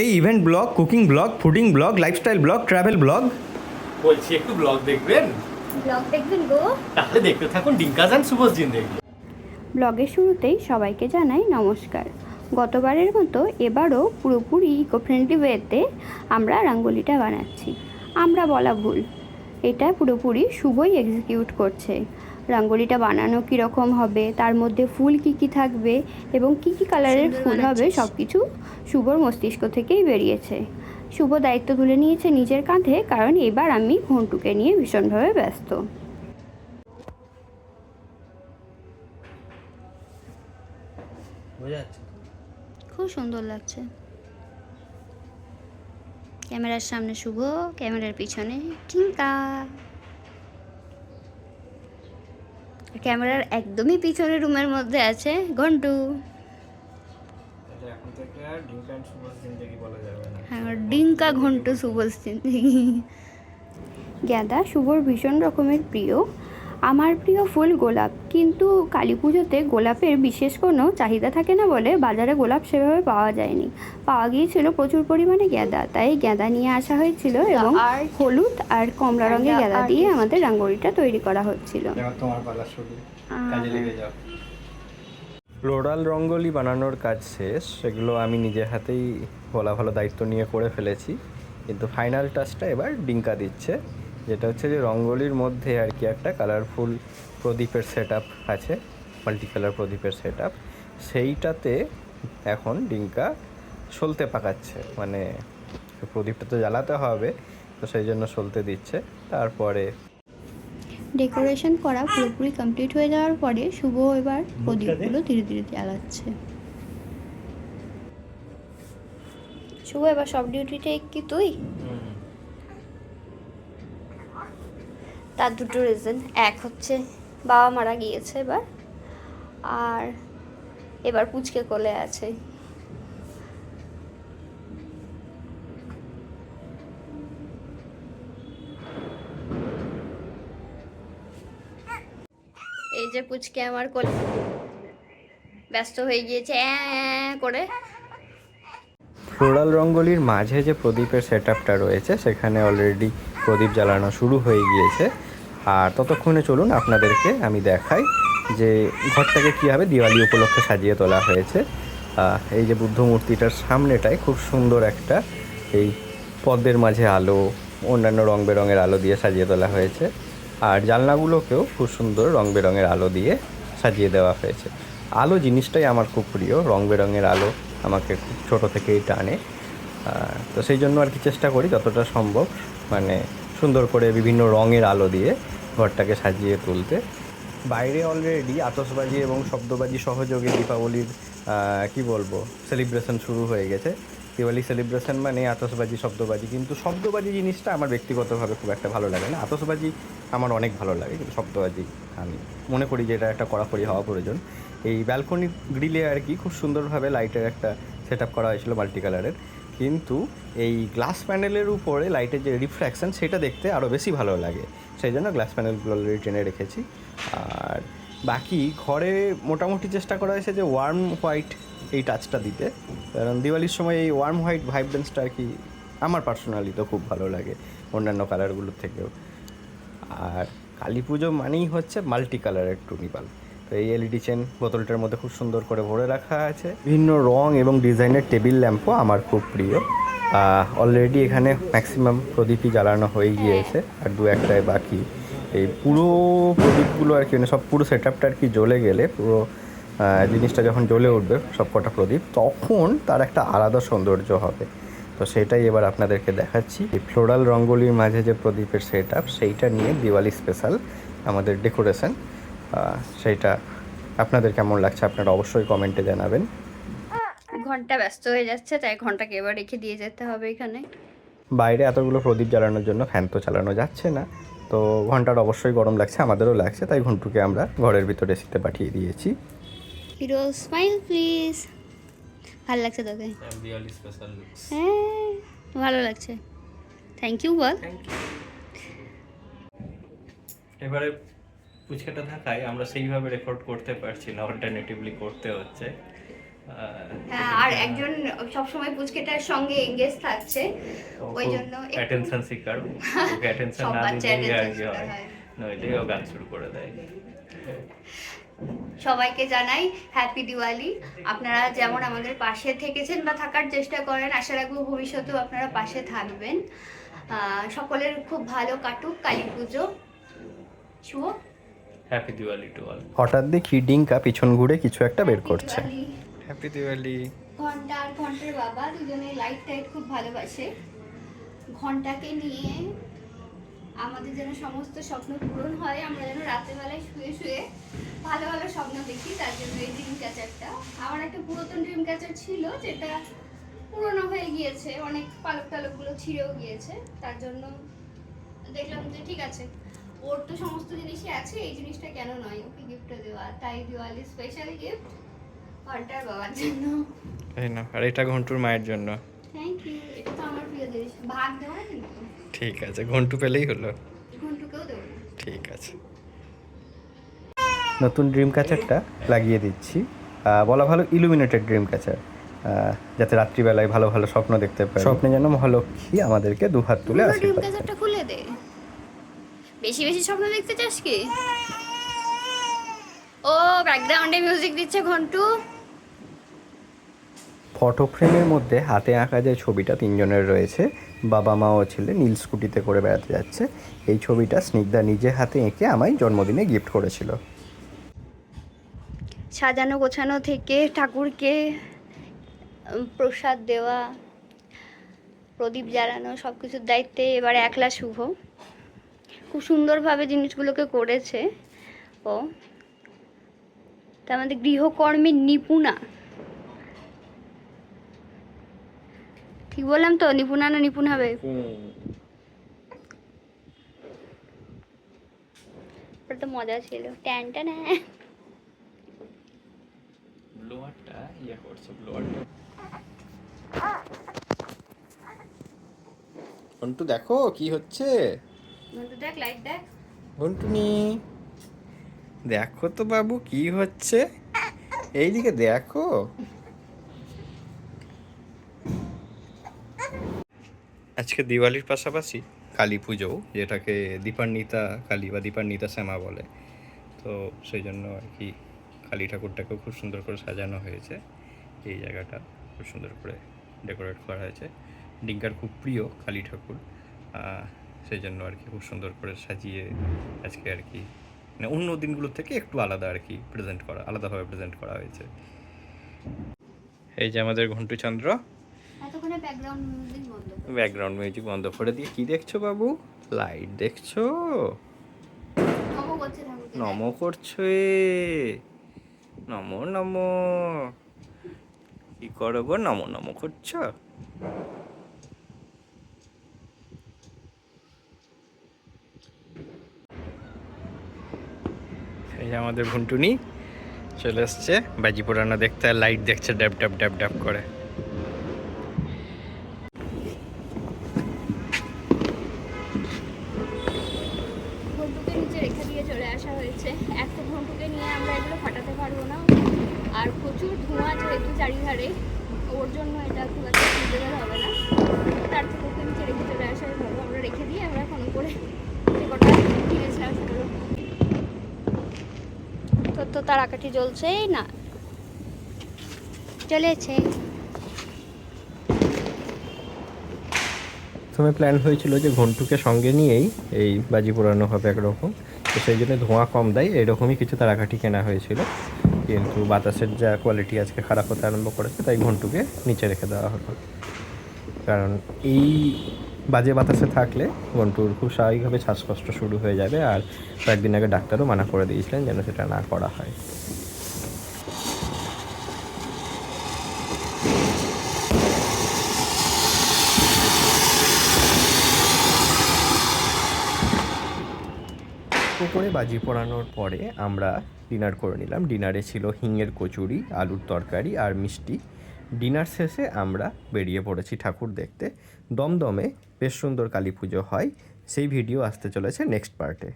এই event blog cooking blog fooding blog lifestyle blog travel blog বলছি একটু blog দেখবেন? ব্লগ দেখবেন গো। তাহলে দেখতে থাকুন ডিঙ্কাজ অ্যান্ড শুভজ জিন্দেগি ব্লগের শুরুতেই সবাইকে জানাই নমস্কার। গতবারের মতো এবারও পুরোপুরি ইকো ফ্রেন্ডলি ওয়েতে আমরা রাঙ্গোলিটা বানাচ্ছি। আমরা বলা ভুল। এটা পুরোপুরি শুভই এক্সিকিউট করছে। রাঙ্গোলিটা বানানো কীরকম হবে তার মধ্যে ফুল কি কি থাকবে এবং কি কি কালারের ফুল হবে সব কিছু শুভর মস্তিষ্ক থেকেই বেরিয়েছে। শুভ দায়িত্ব তুলে নিয়েছে নিজের কাঁধে কারণ এবার আমি ঘন্টুকে নিয়ে ভীষণভাবে ব্যস্ত। খুব সুন্দর লাগছে। ক্যামেরার সামনে শুভ ক্যামেরার পিছনে টিঙ্কা ক্যামেরার একদমই পিছনে রুমের মধ্যে আছে ঘন্টু। ডিঙ্কা জিন্দেগি হ্যাঁ ডিঙ্কা ঘন্টু শুভর গ্যাদা শুভর ভীষণ রকমের প্রিয়। আমার প্রিয় ফুল গোলাপ কিন্তু কালী পুজোতে গোলাপের বিশেষ কোনো চাহিদা থাকে না বলে বাজারে গোলাপ সেভাবে পাওয়া যায়নি। পাওয়া গিয়েছিল প্রচুর পরিমাণে গ্যাদা তাই গ্যাদা নিয়ে আসা হয়েছিল এবং হলুদ আর কমলা রঙের গ্যাদা দিয়ে আমাদের রাঙ্গোলিটা তৈরি করা হচ্ছিল। এবার তোমার পালা শুরু কাজে লেগে যাও ফ্লোরাল রঙ্গোলি বানানোর কাজ শেষ। সেগুলো আমি নিজের হাতেই ভালো ভালো দায়িত্ব নিয়ে করে ফেলেছি। কিন্তু ফাইনাল টাচটা এবার ডিঙ্কা দিচ্ছে। যেটা হচ্ছে যে রঙ্গোলির মধ্যে আর কি একটা কালারফুল প্রদীপের সেট আছে মাল্টি কালার প্রদীপের সেট সেইটাতে এখন ডিঙ্কা সলতে পাকাচ্ছে। মানে প্রদীপটা তো জ্বালাতে হবে, তো সেই জন্য সলতে দিচ্ছে। তারপরে ডেকোরেশন করা পুরোপুরি কমপ্লিট হয়ে যাওয়ার পরে শুভ এবার প্রদীপগুলো ধীরে ধীরে জ্বালাচ্ছে শুভ এবার সব ডিউটিটা কি তুই? তার দুটো রিজন এক হচ্ছে বাবা মারা গিয়েছে এবার আর এবার পুচকে কোলে আছে। যে পুচকে আমার কোলে ব্যস্ত হয়ে গিয়েছে করে। ফ্লোরাল রঙ্গোলির মাঝে যে প্রদীপের সেট আপটা রয়েছে, সেখানে অলরেডি প্রদীপ জ্বালানো শুরু হয়ে গিয়েছে। আর ততক্ষণে চলুন আপনাদেরকে আমি দেখাই যে ঘরটাকে কীভাবে দিওয়ালি উপলক্ষে সাজিয়ে তোলা হয়েছে। এই যে বুদ্ধ মূর্তিটার সামনেটায় খুব সুন্দর একটা এই পদ্মের মাঝে আলো, অন্যান্য রং বেরঙের আলো দিয়ে সাজিয়ে তোলা হয়েছে। আর জানলাগুলোকেও খুব সুন্দর রং বেরঙের আলো দিয়ে সাজিয়ে দেওয়া হয়েছে। আলো জিনিসটাই আমার খুব প্রিয় রং বেরঙের আলো আমাকে খুব ছোটো থেকেই টানে। তো সেই জন্য আর কি চেষ্টা করি যতটা সম্ভব মানে সুন্দর করে বিভিন্ন রঙের আলো দিয়ে ঘরটাকে সাজিয়ে তুলতে। বাইরে অলরেডি আতসবাজি এবং শব্দবাজি সহযোগে দীপাবলির কি বলব সেলিব্রেশন শুরু হয়ে গেছে। দিওয়ালি সেলিব্রেশন মানে আতশবাজি, শব্দবাজি। কিন্তু শব্দবাজি জিনিসটা আমার ব্যক্তিগতভাবে খুব একটা ভালো লাগে না। আতশবাজি আমার অনেক ভালো লাগে, কিন্তু শব্দবাজি আমি মনে করি যে এটা একটা কড়াকড়ি হওয়া প্রয়োজন। এই ব্যালকনি গ্রিলে আর কি খুব সুন্দরভাবে লাইটের একটা সেট আপ করা হয়েছিল মাল্টি কালারের কিন্তু এই গ্লাস প্যানেলের উপরে লাইটের যে রিফ্র্যাকশান সেটা দেখতে আরও বেশি ভালো লাগে। সেই জন্য গ্লাস প্যানেলগুলো অলরেডি টেনে রেখেছি। আর বাকি ঘরে মোটামুটি চেষ্টা করা হয়েছে যে ওয়ার্ম হোয়াইট এই টাচটা দিতে। কারণ দিওয়ালির সময় এই ওয়ার্ম হোয়াইট ভাইব্রেন্সটা আর কি আমার পার্সোনালি তো খুব ভালো লাগে, অন্যান্য কালারগুলোর থেকেও। আর কালী পুজো মানেই হচ্ছে মাল্টি কালারের টুনিপাল তো এই এলইডি চেন বোতলটার মধ্যে খুব সুন্দর করে ভরে রাখা আছে। বিভিন্ন রং এবং ডিজাইনের টেবিল ল্যাম্পও আমার খুব প্রিয়। অলরেডি এখানে ম্যাক্সিমাম প্রদীপই জ্বালানো হয়ে গিয়েছে। আর দু একটায় বাকি। এই পুরো প্রদীপগুলো আর কি মানে সব পুরো সেট আপটা আর কি জ্বলে গেলে পুরো জিনিসটা যখন জ্বলে উঠবে সব কটা প্রদীপ তখন তার একটা আলাদা সৌন্দর্য হবে। তো সেটাই এবার আপনাদেরকে দেখাচ্ছি। এই ফ্লোরাল রঙ্গোলির মাঝে যে প্রদীপের সেট আপ সেইটা নিয়ে দিওয়ালি স্পেশাল আমাদের ডেকোরেশন সেইটা আপনাদের কেমন লাগছে আপনারা অবশ্যই কমেন্টে জানাবেন। ঘণ্টা ব্যস্ত হয়ে যাচ্ছে তাই ঘন্টাকে এবার রেখে দিয়ে যেতে হবে এখানে। বাইরে এতগুলো প্রদীপ জ্বালানোর জন্য ফ্যান তো চালানো যাচ্ছে না। তো ঘণ্টার অবশ্যই গরম লাগছে আমাদেরও লাগছে তাই ঘন্টুকে আমরা ঘরের ভিতরে শীতে পাঠিয়ে দিয়েছি। হিরো স্মাইল প্লিজ ভালো লাগছে তোকে। দিওয়ালি স্পেশাল লুকস হ্যাঁ ভালো লাগছে। থ্যাংক ইউ বল। এবারে পুচকাটা থাকায় আমরা সেইভাবে রেকর্ড করতে পারছি না অল্টারনেটিভলি করতে হচ্ছে। হ্যাঁ আর একজন সবসময় পুচকেটার সঙ্গে এঙ্গেজ থাকছে ওই জন্য অ্যাটেনশন সিকার ওকে অ্যাটেনশন না আর কি হয়। হয়। নইলে ও গান শুরু করে দেয়। সবাইকে জানাই হ্যাপি দিওয়ালি আপনারা যেমন আমাদের পাশে থেকেছেন বা থাকার চেষ্টা করেন আশা রাখব ভবিষ্যতেও আপনারা পাশে থাকবেন। সকলের খুব ভালো কাটুক কালী পুজো। শুভ। হ্যাপি দিওয়ালি টু অল হঠাৎ দেখি ডিঙ্কা পিছন ঘুরে কিছু একটা বের করছে। হ্যাপি দিওয়ালি ঘণ্টা আর ঘণ্টার বাবা দুজনে লাইট টাইট খুব ভালোবাসে। ঘন্টাকে নিয়ে আমাদের যেন সমস্ত স্বপ্ন পূরণ হয় আমরা যেন রাতেরবেলায় শুয়ে শুয়ে ভালো ভালো স্বপ্ন দেখি তার জন্য এই ড্রিম ক্যাচারটা আমার একটা পুরাতন ড্রিম ক্যাচার ছিল যেটা পুরনো হয়ে গিয়েছে অনেক পালক টালকগুলো ছিঁড়েও গিয়েছে তার জন্য দেখলাম যে ঠিক আছে ওর তো সমস্ত জিনিসই আছে এই জিনিসটা কেন নয়? ওকে গিফটটা দেওয়া তাই দিওয়ালি স্পেশাল গিফট ঘণ্টার বাবার জন্য। এই না? আর এটা ঘন্টুর মায়ের জন্য। থ্যাংক ইউ এটা তো আমার প্রিয় জিনিস। ভাগ না কিন্তু ঠিক আছে ঘন্টু পেলেই হলো। ঠিক আছে। নতুন ড্রিম ক্যাচারটা লাগিয়ে দিচ্ছি। বলা ভালো ইলুমিনেটেড ড্রিম ক্যাচার যাতে রাত্রিবেলায় ভালো ভালো স্বপ্ন দেখতে পাই স্বপ্নে যেন মহালক্ষ্মী আমাদেরকে দুহাত তুলে ড্রিম আশীর্বাদ ক্যাচারটা খুলে দে। বেশি বেশি স্বপ্ন দেখতে চাস কি? ও ব্যাকগ্রাউন্ডে মিউজিক দিচ্ছে ঘন্টু। ফটো ফ্রেমের মধ্যে হাতে আঁকা যে ছবিটা তিনজনের রয়েছে, বাবা মা ও ছেলে নীল স্কুটিতে করে বেড়াতে যাচ্ছে, এই ছবিটা স্নিগ্ধা নিজে হাতে এঁকে আমায় জন্মদিনে গিফট করেছিল। সাজানো গোছানো থেকে ঠাকুরকে প্রসাদ দেওয়া, প্রদীপ জ্বালানো সব কিছুর দায়িত্বে এবারে একলা শুভ। খুব সুন্দরভাবে জিনিসগুলোকে করেছে ও। তার মধ্যে গৃহকর্মের নিপুণা। ঠিক বললাম তো নিপুণা না নিপুণ হবে। ওটা তো মজা ছিল। ট্যানটা না ব্লোয়ারটা ইয়ে করছে ব্লোয়ারটা ঘন্টু দেখো কি হচ্ছে। ঘন্টু দেখ লাইট দেখ। ঘন্টুনি দেখো তো বাবু কি হচ্ছে। এইদিকে দেখো। আজকে দিওয়ালির পাশাপাশি কালী পুজো, যেটাকে দীপান্বিতা কালী বা দীপান্বিতা শ্যামা বলে। তো সেই জন্য আর কি কালী ঠাকুরটাকেও খুব সুন্দর করে সাজানো হয়েছে। এই জায়গাটা খুব সুন্দর করে ডেকোরেট করা হয়েছে। ডিঙ্কার খুব প্রিয় কালী ঠাকুর। সেই জন্য আর কি খুব সুন্দর করে সাজিয়ে আজকে আর কি মানে অন্য দিনগুলোর থেকে একটু আলাদা আর কি প্রেজেন্ট করা, আলাদাভাবে প্রেজেন্ট করা হয়েছে। এই যে আমাদের ঘন্টু চন্দ্র এতক্ষণে ব্যাকগ্রাউন্ড মিউজিক বন্ধ ব্যাকগ্রাউন্ড মিউজিক বন্ধ করে দিয়ে কি দেখছ বাবু? লাইট দেখছ? নমো নম করছ। এ নম নম। কি করো গো? নম নম করছ? এই যে আমাদের ভুন্টুনি চলে এসছে। বাজি পোড়ানো দেখতে লাইট দেখছে ড্যাব ড্যাব ড্যাব ড্যাব করে। হয়েছে এক তো ঘন্টুকে নিয়ে আমরা এগুলো ফাটাতে পারব না। আর প্রচুর ধোঁয়া যেহেতু চারিধারে, ওর জন্য এটা খুব একটা সুবিধা হবে না। তার থেকে ওকে নিচে রেখে চলে আসাই ভালো আমরা রেখে দিয়ে আমরা ফোন করে যে তো তার জ্বলছেই না। চলেছে প্রথমে প্ল্যান হয়েছিল যে ঘন্টুকে সঙ্গে নিয়েই এই বাজি পোড়ানো হবে একরকম। তো সেই জন্য ধোঁয়া কম দেয়। এরকমই কিছু তারাকাঠি কেনা হয়েছিল। কিন্তু বাতাসের যা কোয়ালিটি আজকে খারাপ হতে আরম্ভ করেছে, তাই ঘন্টুকে নিচে রেখে দেওয়া হলো। কারণ এই বাজে বাতাসে থাকলে ঘন্টুর খুব স্বাভাবিকভাবে শ্বাসকষ্ট শুরু হয়ে যাবে আর কয়েকদিন আগে ডাক্তারও মানা করে দিয়েছিলেন যেন সেটা না করা হয়। পুকুরে বাজি পোড়ানোর পরে আমরা ডিনার করে নিলাম। ডিনারে ছিল হিঙের কচুরি, আলুর তরকারি আর মিষ্টি। ডিনার শেষে আমরা বেরিয়ে পড়েছি ঠাকুর দেখতে। দমদমে বেশ সুন্দর কালী পুজো হয়। সেই ভিডিও আসতে চলেছে নেক্সট পার্টে।